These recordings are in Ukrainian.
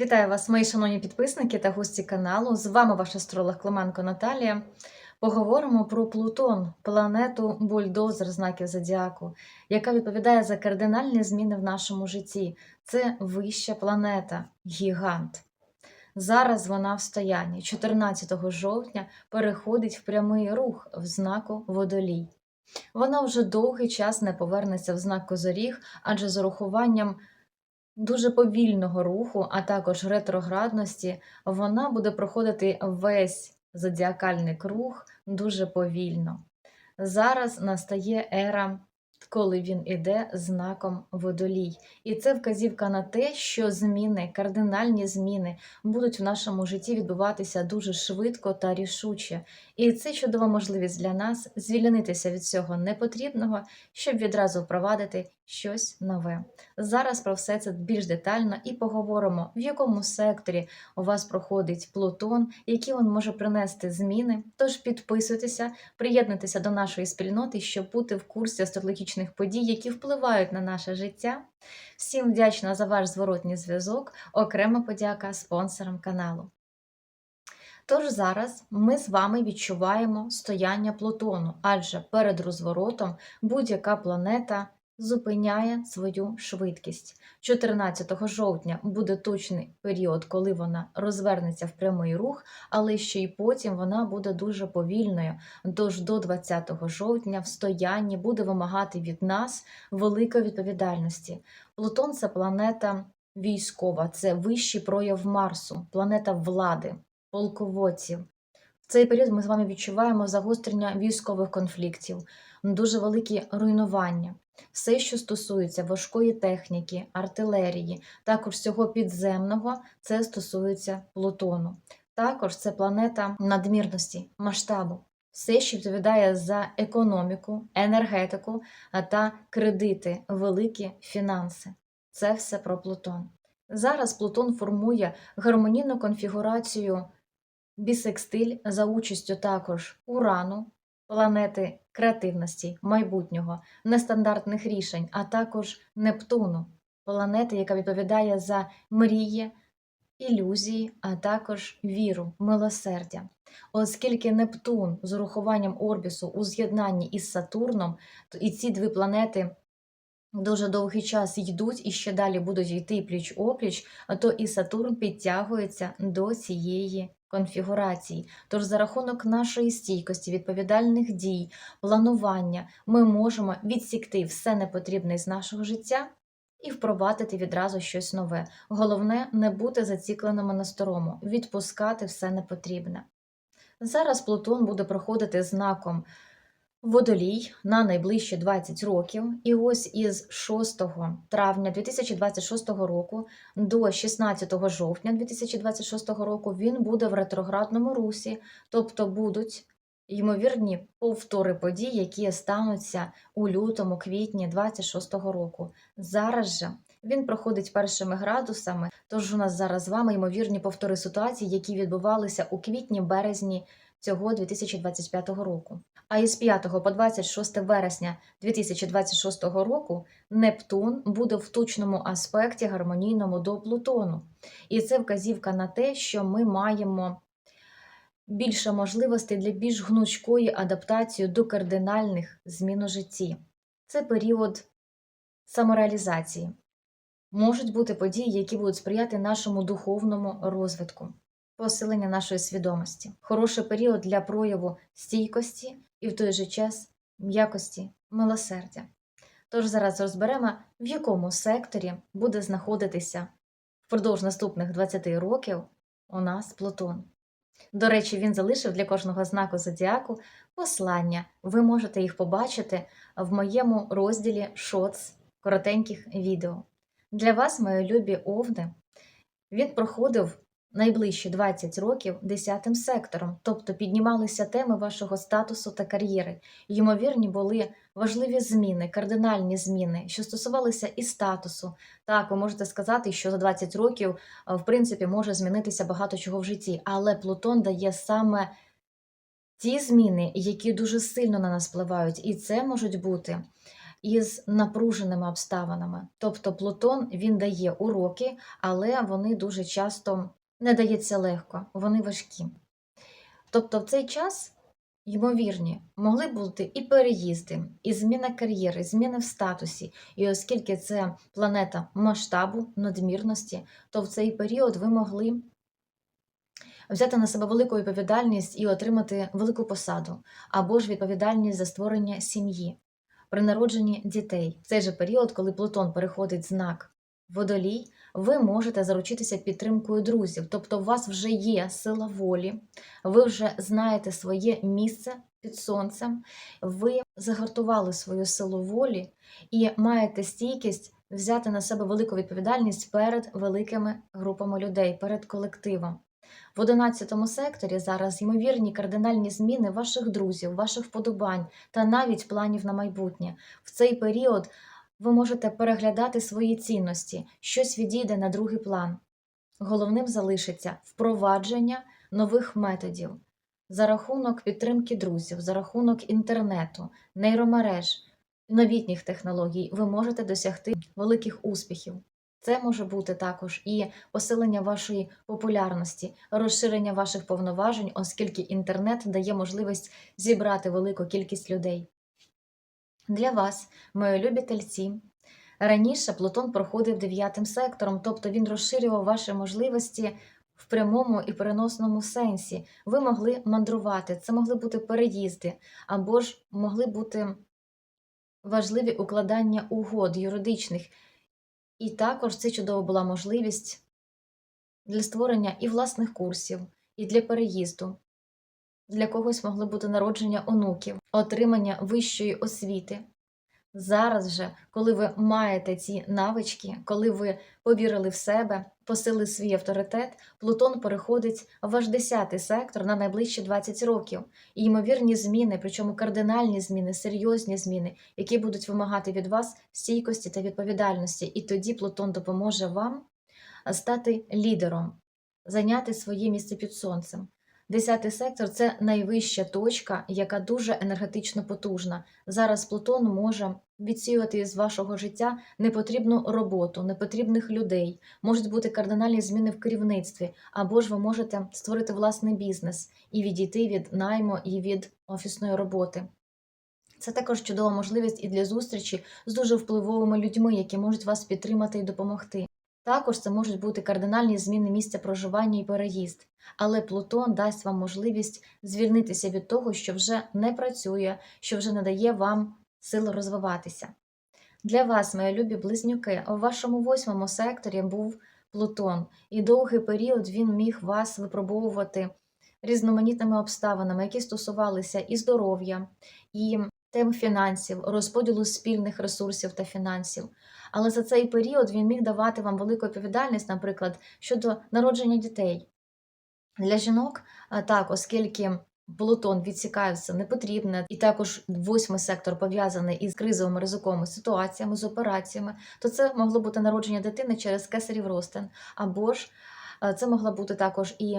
Вітаю вас, мої шановні підписники та гості каналу. З вами ваш астролог Клименко Наталія. Поговоримо про Плутон, планету бульдозер знаків зодіаку, яка відповідає за кардинальні зміни в нашому житті. Це вища планета, гігант. Зараз вона в стоянні 14 жовтня переходить в прямий рух в знаку водолій. Вона вже довгий час не повернеться в знак Козоріг, адже з урахуванням дуже повільного руху, а також ретроградності, вона буде проходити весь зодіакальний круг дуже повільно. Зараз настає ера, коли він іде знаком водолій. І це вказівка на те, що зміни, кардинальні зміни будуть в нашому житті відбуватися дуже швидко та рішуче. І це чудова можливість для нас звільнитися від всього непотрібного, щоб відразу впровадити щось нове. Зараз про все це більш детально і поговоримо, в якому секторі у вас проходить Плутон, які він може принести зміни. Тож підписуйтеся, приєднуйтеся до нашої спільноти, щоб бути в курсі астрологічних подій, які впливають на наше життя. Всім вдячна за ваш зворотній зв'язок. Окрема подяка спонсорам каналу. Тож зараз ми з вами відчуваємо стояння Плутону, адже перед розворотом будь-яка планета зупиняє свою швидкість. 14 жовтня буде точний період, коли вона розвернеться в прямий рух, але ще й потім вона буде дуже повільною. Тож до 20 жовтня в стоянні буде вимагати від нас великої відповідальності. Плутон це планета військова, це вищий прояв Марсу, планета влади, полководців. В цей період ми з вами відчуваємо загострення військових конфліктів, дуже великі руйнування. Все, що стосується важкої техніки, артилерії, також всього підземного, це стосується Плутону. Також це планета надмірності, масштабу. Все, що відповідає за економіку, енергетику та кредити, великі фінанси. Це все про Плутон. Зараз Плутон формує гармонійну конфігурацію бісекстиль за участю також Урану, планети креативності, майбутнього, нестандартних рішень, а також Нептуну, планети, яка відповідає за мрії, ілюзії, а також віру, милосердя. Оскільки Нептун з урахуванням Орбісу у з'єднанні із Сатурном, і ці дві планети дуже довгий час йдуть і ще далі будуть йти пліч опліч, то і Сатурн підтягується до цієї конфігурації. Тож за рахунок нашої стійкості, відповідальних дій, планування ми можемо відсікти все непотрібне з нашого життя і впровадити відразу щось нове. Головне не бути зацікленими на старому, відпускати все непотрібне. Зараз Плутон буде проходити знаком Водолій на найближчі 20 років, і ось із 6 травня 2026 року до 16 жовтня 2026 року він буде в ретроградному русі, тобто будуть ймовірні повтори подій, які стануться у лютому, квітні 26 року. Зараз же він проходить першими градусами, тож у нас зараз з вами ймовірні повтори ситуацій, які відбувалися у квітні-березні цього 2025 року. А із 5 по 26 вересня 2026 року Нептун буде в точному аспекті гармонійному до Плутону. І це вказівка на те, що ми маємо більше можливостей для більш гнучкої адаптації до кардинальних змін у житті. Це період самореалізації. Можуть бути події, які будуть сприяти нашому духовному розвитку, посилення нашої свідомості, хороший період для прояву стійкості і в той же час м'якості милосердя. Тож зараз розберемо, в якому секторі буде знаходитися впродовж наступних 20 років у нас Плутон. До речі, він залишив для кожного знаку зодіаку послання. Ви можете їх побачити в моєму розділі шоц коротеньких відео. Для вас, мої любі овни, він проходив найближчі 20 років десятим сектором, тобто піднімалися теми вашого статусу та кар'єри. Ймовірні були важливі зміни, кардинальні зміни, що стосувалися і статусу. Так, ви можете сказати, що за 20 років, е, в принципі, може змінитися багато чого в житті, але Плутон дає саме ті зміни, які дуже сильно на нас впливають, і це можуть бути із напруженими обставинами. Тобто Плутон він дає уроки, але вони дуже часто не дається легко, вони важкі. Тобто в цей час, ймовірні, могли бути і переїзди, і зміна кар'єри, зміни в статусі. І оскільки це планета масштабу, надмірності, то в цей період ви могли взяти на себе велику відповідальність і отримати велику посаду, або ж відповідальність за створення сім'ї при народженні дітей. В цей же період, коли Плутон переходить знак водолій, ви можете заручитися підтримкою друзів. Тобто, у вас вже є сила волі, ви вже знаєте своє місце під сонцем, ви загартували свою силу волі і маєте стійкість взяти на себе велику відповідальність перед великими групами людей, перед колективом. В 11 секторі зараз ймовірні кардинальні зміни ваших друзів, ваших вподобань та навіть планів на майбутнє. В цей період ви можете переглядати свої цінності, щось відійде на другий план. Головним залишиться впровадження нових методів за рахунок підтримки друзів, за рахунок інтернету, нейромереж, новітніх технологій ви можете досягти великих успіхів. Це може бути також і посилення вашої популярності, розширення ваших повноважень, оскільки інтернет дає можливість зібрати велику кількість людей. Для вас, мої любі тельці, раніше Плутон проходив дев'ятим сектором, тобто він розширював ваші можливості в прямому і переносному сенсі. Ви могли мандрувати, це могли бути переїзди, або ж могли бути важливі укладання угод юридичних. І також це чудова була можливість для створення і власних курсів, і для переїзду. Для когось могли бути народження онуків, отримання вищої освіти. Зараз же, коли ви маєте ці навички, коли ви повірили в себе, посили свій авторитет, Плутон переходить в ваш 10 сектор на найближчі 20 років. І ймовірні зміни, причому кардинальні зміни, серйозні зміни, які будуть вимагати від вас стійкості та відповідальності. І тоді Плутон допоможе вам стати лідером, зайняти своє місце під сонцем. Десятий сектор це найвища точка, яка дуже енергетично потужна. Зараз Плутон може відсіювати з вашого життя непотрібну роботу, непотрібних людей, можуть бути кардинальні зміни в керівництві, або ж ви можете створити власний бізнес і відійти від найму і від офісної роботи. Це також чудова можливість і для зустрічі з дуже впливовими людьми, які можуть вас підтримати і допомогти. Також це можуть бути кардинальні зміни місця проживання і переїзд, але Плутон дасть вам можливість звільнитися від того, що вже не працює, що вже не дає вам сил розвиватися. Для вас, мої любі близнюки, у вашому восьмому секторі був Плутон, і довгий період він міг вас випробовувати різноманітними обставинами, які стосувалися і здоров'я, і тем фінансів, розподілу спільних ресурсів та фінансів. Але за цей період він міг давати вам велику відповідальність, наприклад, щодо народження дітей. Для жінок так, оскільки Плутон відсікає все непотрібне, і також восьмий сектор пов'язаний із кризовими ризиковими ситуаціями, з операціями, то це могло бути народження дитини через кесарів ростин, або ж це могло бути також і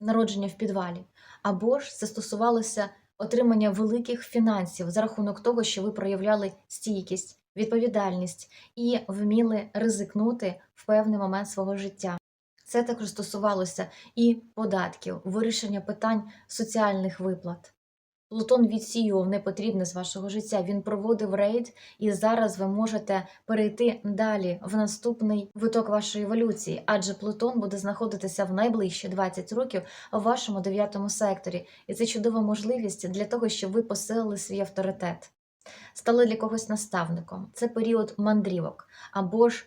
народження в підвалі, або ж це стосувалося отримання великих фінансів за рахунок того, що ви проявляли стійкість, відповідальність і вміли ризикнути в певний момент свого життя. Це також стосувалося і податків, вирішення питань соціальних виплат. Плутон відсіював непотрібне з вашого життя. Він проводив рейд, і зараз ви можете перейти далі в наступний виток вашої еволюції, адже Плутон буде знаходитися в найближчі 20 років в вашому дев'ятому секторі, і це чудова можливість для того, щоб ви посилили свій авторитет, стали для когось наставником. Це період мандрівок або ж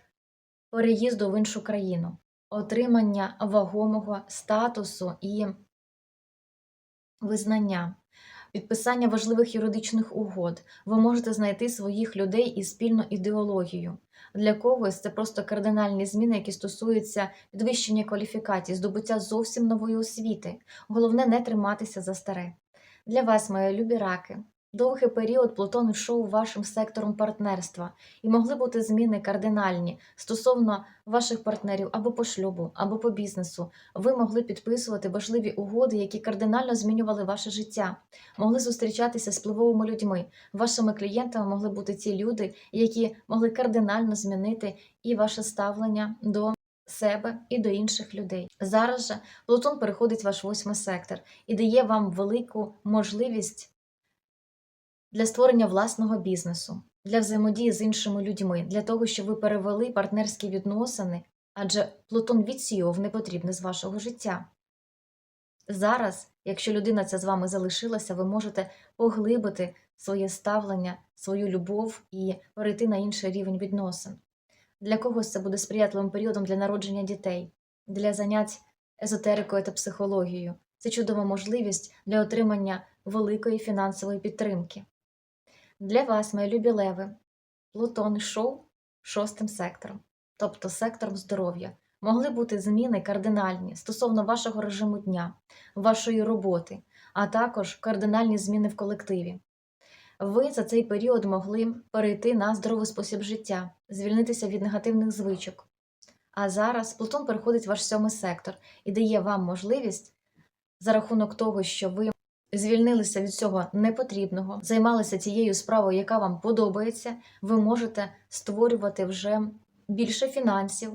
переїзду в іншу країну, отримання вагомого статусу і визнання підписання важливих юридичних угод. Ви можете знайти своїх людей і спільну ідеологію. Для когось це просто кардинальні зміни, які стосуються підвищення кваліфікації, здобуття зовсім нової освіти. Головне не триматися за старе. Для вас, мої любі раки, Довгий період Плутон йшов вашим сектором партнерства, і могли бути зміни кардинальні стосовно ваших партнерів або по шлюбу, або по бізнесу. Ви могли підписувати важливі угоди, які кардинально змінювали ваше життя, могли зустрічатися з впливовими людьми. Вашими клієнтами могли бути ті люди, які могли кардинально змінити і ваше ставлення до себе і до інших людей. Зараз же Плутон переходить в ваш восьмий сектор і дає вам велику можливість для створення власного бізнесу, для взаємодії з іншими людьми, для того, щоб ви перевели партнерські відносини, адже Плутон відсіював непотрібне з вашого життя. Зараз, якщо людина ця з вами залишилася, ви можете поглибити своє ставлення, свою любов і перейти на інший рівень відносин. Для когось це буде сприятливим періодом для народження дітей, для занять езотерикою та психологією. Це чудова можливість для отримання великої фінансової підтримки. Для вас, мої любі леви, Плутон йшов шостим сектором, тобто сектором здоров'я. Могли бути зміни кардинальні стосовно вашого режиму дня, вашої роботи, а також кардинальні зміни в колективі. Ви за цей період могли перейти на здоровий спосіб життя, звільнитися від негативних звичок. А зараз Плутон переходить в ваш сьомий сектор і дає вам можливість за рахунок того, що ви звільнилися від цього непотрібного, займалися тією справою, яка вам подобається, ви можете створювати вже більше фінансів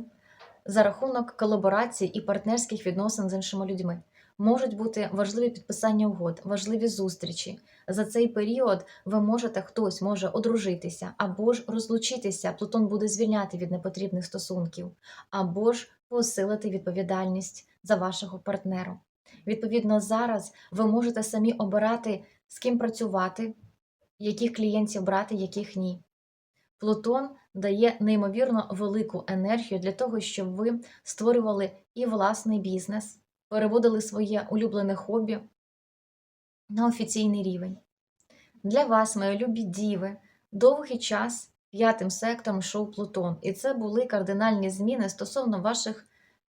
за рахунок колаборації і партнерських відносин з іншими людьми. Можуть бути важливі підписання угод, важливі зустрічі. За цей період ви можете хтось може одружитися або ж розлучитися. Плутон буде звільняти від непотрібних стосунків, або ж посилити відповідальність за вашого партнера. Відповідно, зараз ви можете самі обирати, з ким працювати, яких клієнтів брати, яких ні. Плутон дає неймовірно велику енергію для того, щоб ви створювали і власний бізнес, переводили своє улюблене хобі на офіційний рівень. Для вас, мої любі діви, довгий час п'ятим сектором йшов Плутон, і це були кардинальні зміни стосовно ваших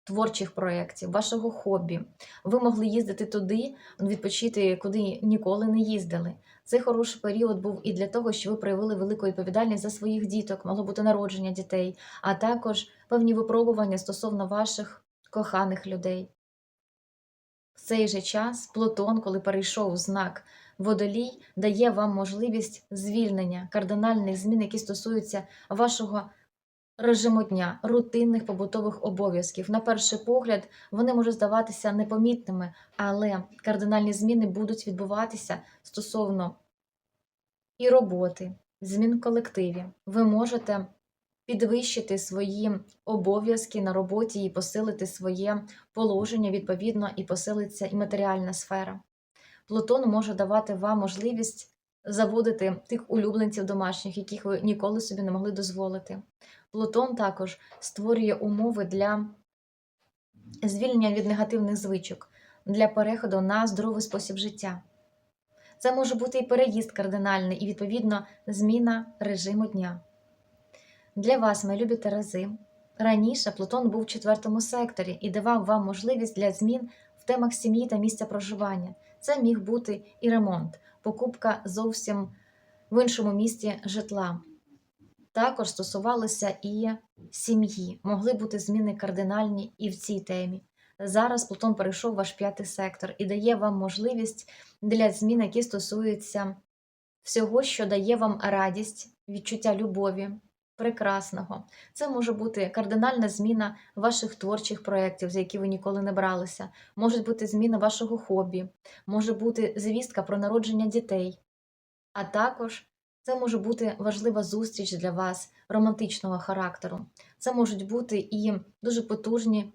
творчих проєктів, вашого хобі. Ви могли їздити туди, відпочити, куди ніколи не їздили. Цей хороший період був і для того, що ви проявили велику відповідальність за своїх діток, могло бути народження дітей, а також певні випробування стосовно ваших коханих людей. В цей же час Плутон, коли перейшов знак водолій, дає вам можливість звільнення кардинальних змін, які стосуються вашого режиму дня, рутинних побутових обов'язків. На перший погляд, вони можуть здаватися непомітними, але кардинальні зміни будуть відбуватися стосовно і роботи, змін в колективі. Ви можете підвищити свої обов'язки на роботі і посилити своє положення, відповідно, і посилиться і матеріальна сфера. Плутон може давати вам можливість заводити тих улюбленців домашніх, яких ви ніколи собі не могли дозволити. Плутон також створює умови для звільнення від негативних звичок, для переходу на здоровий спосіб життя. Це може бути і переїзд кардинальний, і, відповідно, зміна режиму дня. Для вас, мої любі Терези, раніше Плутон був в четвертому секторі і давав вам можливість для змін в темах сім'ї та місця проживання. Це міг бути і ремонт, покупка зовсім в іншому місті житла. Також стосувалося і сім'ї, могли бути зміни кардинальні і в цій темі. Зараз Плутон перейшов ваш п'ятий сектор і дає вам можливість для змін, які стосуються всього, що дає вам радість, відчуття любові, прекрасного. Це може бути кардинальна зміна ваших творчих проєктів, за які ви ніколи не бралися, може бути зміна вашого хобі, може бути звістка про народження дітей, а також це може бути важлива зустріч для вас романтичного характеру. Це можуть бути і дуже потужні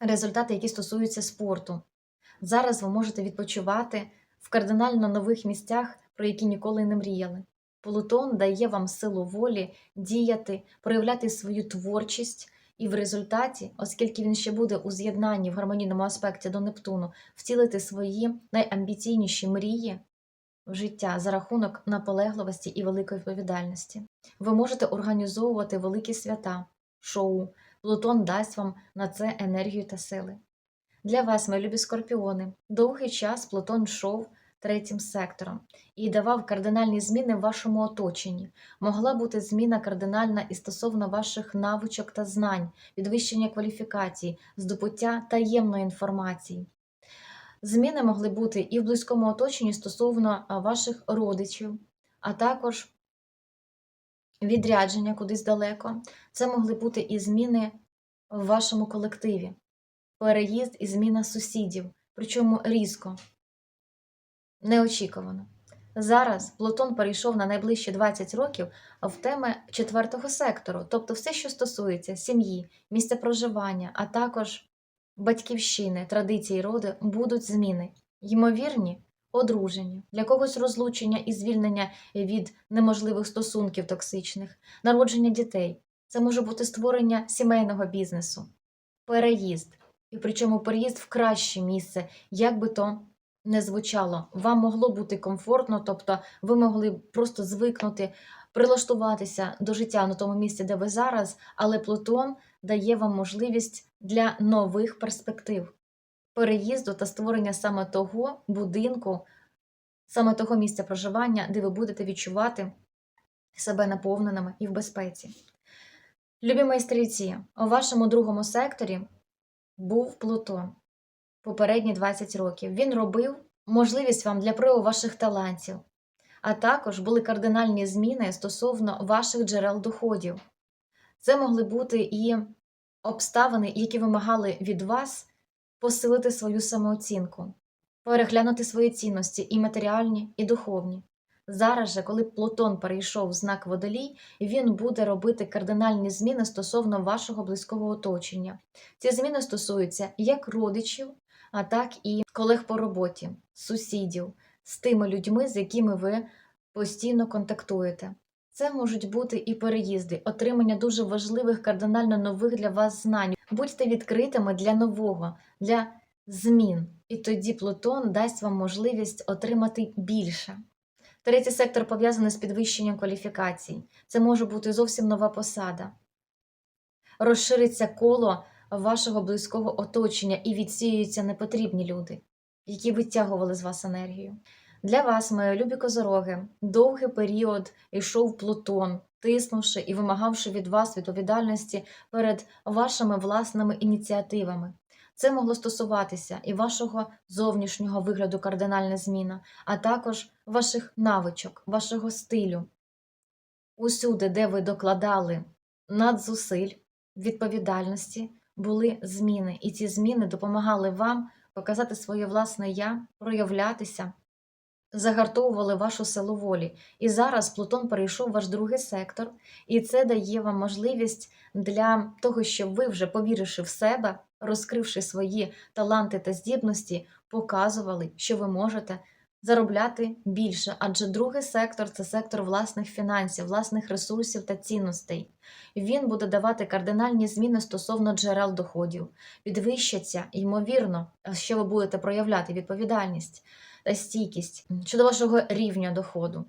результати, які стосуються спорту. Зараз ви можете відпочивати в кардинально нових місцях, про які ніколи не мріяли. Плутон дає вам силу волі діяти, проявляти свою творчість, і в результаті, оскільки він ще буде у з'єднанні в гармонійному аспекті до Нептуну, втілити свої найамбіційніші мрії в життя за рахунок наполегливості і великої відповідальності. Ви можете організовувати великі свята, шоу. Плутон дасть вам на це енергію та сили. Для вас, мої любі скорпіони, довгий час Плутон йшов третім сектором і давав кардинальні зміни в вашому оточенні. Могла бути зміна кардинальна і стосовно ваших навичок та знань, підвищення кваліфікації, здобуття таємної інформації. Зміни могли бути і в близькому оточенні стосовно ваших родичів, а також відрядження кудись далеко. Це могли бути і зміни в вашому колективі, переїзд і зміна сусідів, причому різко, неочікувано. Зараз Плутон перейшов на найближчі 20 років в теми четвертого сектору, тобто все, що стосується сім'ї, місця проживання, а також батьківщини, традиції роду, будуть зміни. Ймовірні одруження, для когось розлучення і звільнення від неможливих стосунків токсичних, народження дітей. Це може бути створення сімейного бізнесу, переїзд, і причому переїзд в краще місце, як би то не звучало. Вам могло бути комфортно, тобто ви могли просто звикнути, прилаштуватися до життя на тому місці, де ви зараз, але Плутон дає вам можливість для нових перспектив, переїзду та створення саме того будинку, саме того місця проживання, де ви будете відчувати себе наповненими і в безпеці. Любі майстрівці, у вашому другому секторі був Плутон попередні 20 років. Він робив можливість вам для прояву ваших талантів, а також були кардинальні зміни стосовно ваших джерел доходів. Це могли бути і обставини, які вимагали від вас посилити свою самооцінку, переглянути свої цінності і матеріальні, і духовні. Зараз же, коли Плутон перейшов в знак водолій, він буде робити кардинальні зміни стосовно вашого близького оточення. Ці зміни стосуються як родичів, а так і колег по роботі, сусідів, з тими людьми, з якими ви постійно контактуєте. Це можуть бути і переїзди, отримання дуже важливих, кардинально нових для вас знань. Будьте відкритими для нового, для змін, і тоді Плутон дасть вам можливість отримати більше. Третій сектор пов'язаний з підвищенням кваліфікацій. Це може бути зовсім нова посада. Розшириться коло вашого близького оточення і відсіюються непотрібні люди, які витягували з вас енергію. Для вас, мої любі козороги, довгий період йшов Плутон, тиснувши і вимагавши від вас відповідальності перед вашими власними ініціативами. Це могло стосуватися і вашого зовнішнього вигляду кардинальна зміна, а також ваших навичок, вашого стилю. Усюди, де ви докладали надзусиль, відповідальності, були зміни, і ці зміни допомагали вам показати своє власне я, проявлятися, загартовували вашу силу волі. І зараз Плутон перейшов ваш другий сектор, і це дає вам можливість для того, щоб ви, вже повіривши в себе, розкривши свої таланти та здібності, показували, що ви можете заробляти більше, адже другий сектор це сектор власних фінансів, власних ресурсів та цінностей. Він буде давати кардинальні зміни стосовно джерел доходів, підвищаться, ймовірно, що ви будете проявляти відповідальність та стійкість щодо вашого рівня доходу.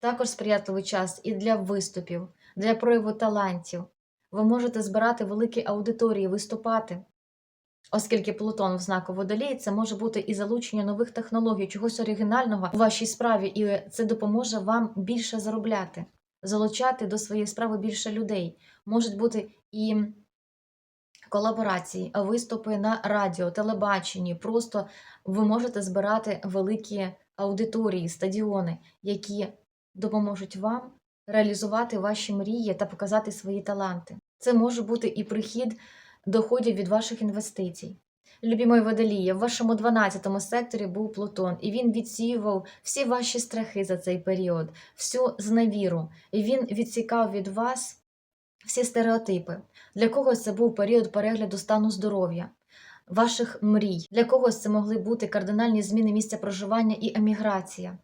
Також сприятливий час і для виступів, для прояву талантів. Ви можете збирати великі аудиторії, виступати. Оскільки Плутон в знаку водолій, це може бути і залучення нових технологій, чогось оригінального у вашій справі, і це допоможе вам більше заробляти, залучати до своєї справи більше людей. Можуть бути і колаборації, виступи на радіо, телебаченні. Просто ви можете збирати великі аудиторії, стадіони, які допоможуть вам реалізувати ваші мрії та показати свої таланти. Це може бути і прихід доходів від ваших інвестицій. Любі мої водолії, в вашому 12 секторі був Плутон, і він відсіював всі ваші страхи за цей період, всю зневіру, і він відсікав від вас всі стереотипи. Для когось це був період перегляду стану здоров'я, ваших мрій. Для когось це могли бути кардинальні зміни місця проживання і еміграція,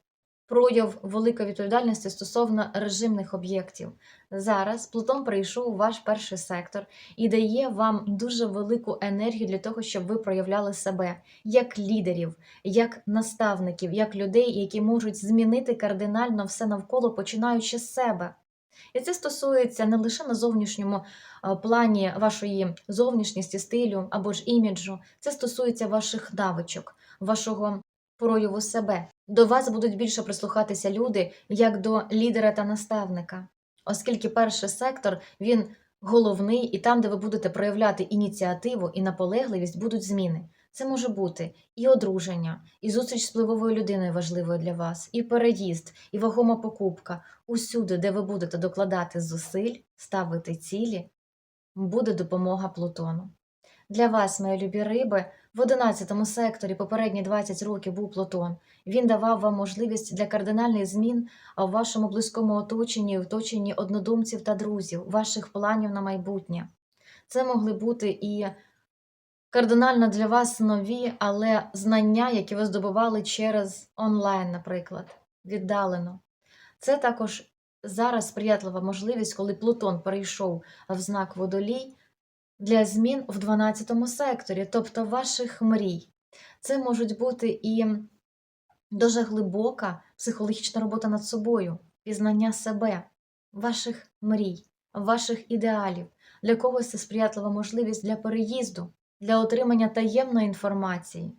прояв великої відповідальності стосовно режимних об'єктів. Зараз Плутон прийшов у ваш перший сектор і дає вам дуже велику енергію для того, щоб ви проявляли себе як лідерів, як наставників, як людей, які можуть змінити кардинально все навколо, починаючи з себе. І це стосується не лише на зовнішньому плані вашої зовнішністі, стилю або ж іміджу, це стосується ваших навичок, вашого прояву себе. До вас будуть більше прислухатися люди як до лідера та наставника, оскільки перший сектор він головний, і там, де ви будете проявляти ініціативу і наполегливість, будуть зміни. Це може бути і одруження, і зустріч з впливовою людиною важливою для вас, і переїзд, і вагома покупка. Усюди, де ви будете докладати зусиль, ставити цілі, буде допомога Плутону. Для вас, мої любі риби, в 11 секторі попередні 20 років був Плутон. Він давав вам можливість для кардинальних змін в вашому близькому оточенні, в оточенні однодумців та друзів, ваших планів на майбутнє. Це могли бути і кардинально для вас нові, але знання, які ви здобували через онлайн, наприклад, віддалено. Це також зараз сприятлива можливість, коли Плутон перейшов в знак водолій для змін в 12 секторі, тобто ваших мрій. Це можуть бути і дуже глибока психологічна робота над собою, пізнання себе, ваших мрій, ваших ідеалів. Для когось це сприятлива можливість для переїзду, для отримання таємної інформації.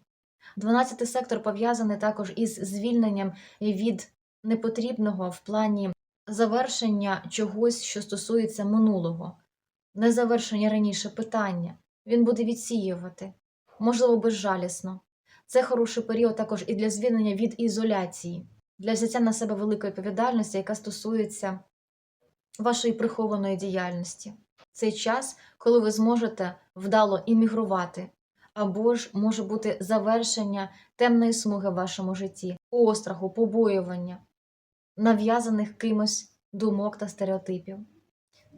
12 сектор пов'язаний також із звільненням від непотрібного в плані завершення чогось, що стосується минулого, незавершення раніше питання. Він буде відсіювати, можливо, безжалісно. Це хороший період також і для звільнення від ізоляції, для взяття на себе великої відповідальності, яка стосується вашої прихованої діяльності. Цей час, коли ви зможете вдало іммігрувати, або ж може бути завершення темної смуги в вашому житті, остраху, побоювання, нав'язаних кимось думок та стереотипів.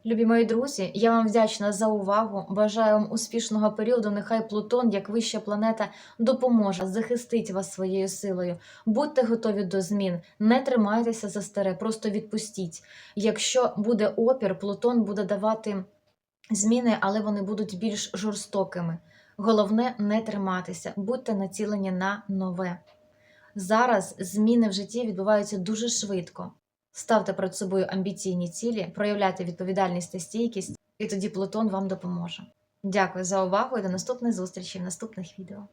Любі мої друзі, я вам вдячна за увагу. Бажаю вам успішного періоду. Нехай Плутон, як вища планета, допоможе захистить вас своєю силою. Будьте готові до змін, не тримайтеся за старе, просто відпустіть. Якщо буде опір, Плутон буде давати зміни, але вони будуть більш жорстокими. Головне не триматися, будьте націлені на нове. Зараз зміни в житті відбуваються дуже швидко. Ставте перед собою амбіційні цілі, проявляйте відповідальність та стійкість, і тоді Плутон вам допоможе. Дякую за увагу і до наступних зустрічей в наступних відео.